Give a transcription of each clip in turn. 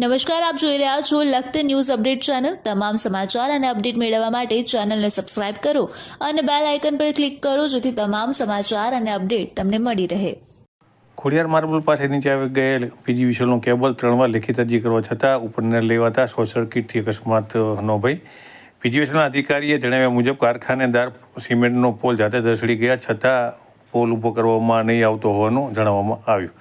નમસ્કાર, આપ જોઈ રહ્યા છો લખત ન્યૂઝ અપડેટ ચેનલ. તમામ સમાચાર અને અપડેટ મેળવવા માટે ચેનલને સબસ્ક્રાઇબ કરો અને બેલ આઇકન પર ક્લિક કરો જેથી તમામ સમાચાર અને અપડેટ તમને મળી રહે. ખોડિયાર માર્બલ પાસે નીચે આવી ગયેલ પીજીવીસીએલનું કેબલ ત્રણ વાર લેખિત અરજી કરવા છતાં ઉપરને લેવાતા શોર્ટ સર્કિટથી અકસ્માત નો ભય પીજીવીસીએલના અધિકારીએ જણાવ્યા મુજબ, કારખાનેદાર સિમેન્ટનો પોલ જાતે ધસડી ગયા છતાં પોલ ઊભો કરવામાં નહીં આવતો હોવાનું જણાવવામાં આવ્યું.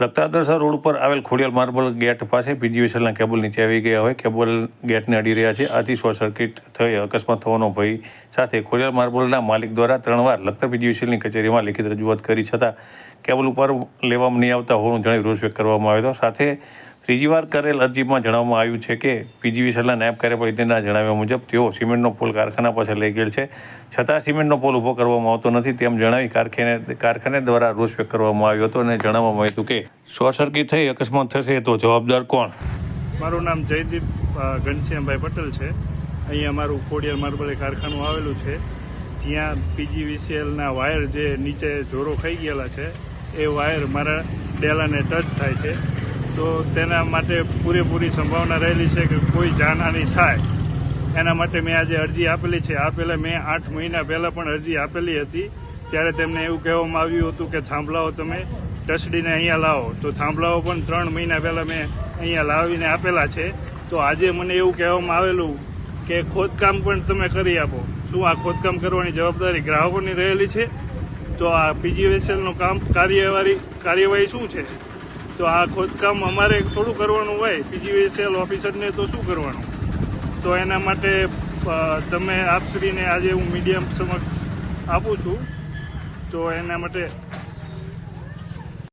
લખતાદરસા રોડ ઉપર આવેલ ખોડિયાલ માર્બલ ગેટ પાસે પીજીવીસીએલના કેબલ નીચે આવી ગયા હોય. કેબલ ગેટને અડી રહ્યા છે. આથી શોર્ટ સર્કિટ થઈ અકસ્માત થવાનો ભય સાથે ખોડિયાલ માર્બલના માલિક દ્વારા ત્રણ વાર લખતર પીજીવીસીએલની કચેરીમાં લિખિત રજૂઆત કરી છતાં કેબલ ઉપર લેવામાં નહીં આવતા હોવાનું જણાવી રોષ વ્યક્ત કરવામાં આવ્યો હતો. સાથે ત્રીજી વાર કરેલ અરજીમાં જણાવવામાં આવ્યું છે કે પીજીવીસીએલના નાયબ કાર્યપાલક ઇજનેરના જણાવ્યા મુજબ, તેઓ સિમેન્ટનો પોલ કારખાના પાસે લઈ ગયેલ છે. છતાં સિમેન્ટનો પોલ ઊભો કરવામાં આવતો નથી તેમ જણાવી કારખાને કારખાને દ્વારા રોષ વ્યક્ત કરવામાં આવ્યો હતો અને જણાવવામાં આવ્યું કે શોર્ટ સર્કિટ થઈ, અકસ્માત થશે તો જવાબદાર કોણ? મારું નામ જયદીપ ઘનશ્યામભાઈ પટેલ છે. અહીંયા મારું ખોડિયાર માર્બલે કારખાનું આવેલું છે. ત્યાં પીજીવીસીએલના વાયર જે નીચે જોરો ખાઈ ગયેલા છે, એ વાયર મારા ડેલાને ટચ થાય છે. તો તેના માટે પૂરેપૂરી સંભાવના રહેલી છે કે કોઈ જાનહાની થાય. એના માટે મેં આજે અરજી આપેલી છે. આ પહેલાં મેં આઠ મહિના પહેલાં પણ અરજી આપેલી હતી. ત્યારે તેમને એવું કહેવામાં આવ્યું હતું કે, થાંભલાઓ તમે ટસડીને અહીંયા લાવો. તો થાંભલાઓ પણ ત્રણ મહિના પહેલાં મેં અહીંયા લાવીને આપેલા છે. તો આજે મને એવું કહેવામાં આવેલું કે, ખોદકામ પણ તમે કરી આપો. શું આ ખોદકામ કરવાની જવાબદારી ગ્રાહકોની રહેલી છે? તો આ પીજીવીએસએલનું કામ કાર્યવાહી કાર્યવાહી શું છે? તો આ ખોદકામ અમારે થોડું કરવાનું હોય. પીજીવીએસએલ ઓફિસરને તો શું કરવાનું? તો એના માટે તમે આપશ્રીને આજે હું મીડિયમ સમક્ષ આપું છું. તો એના માટે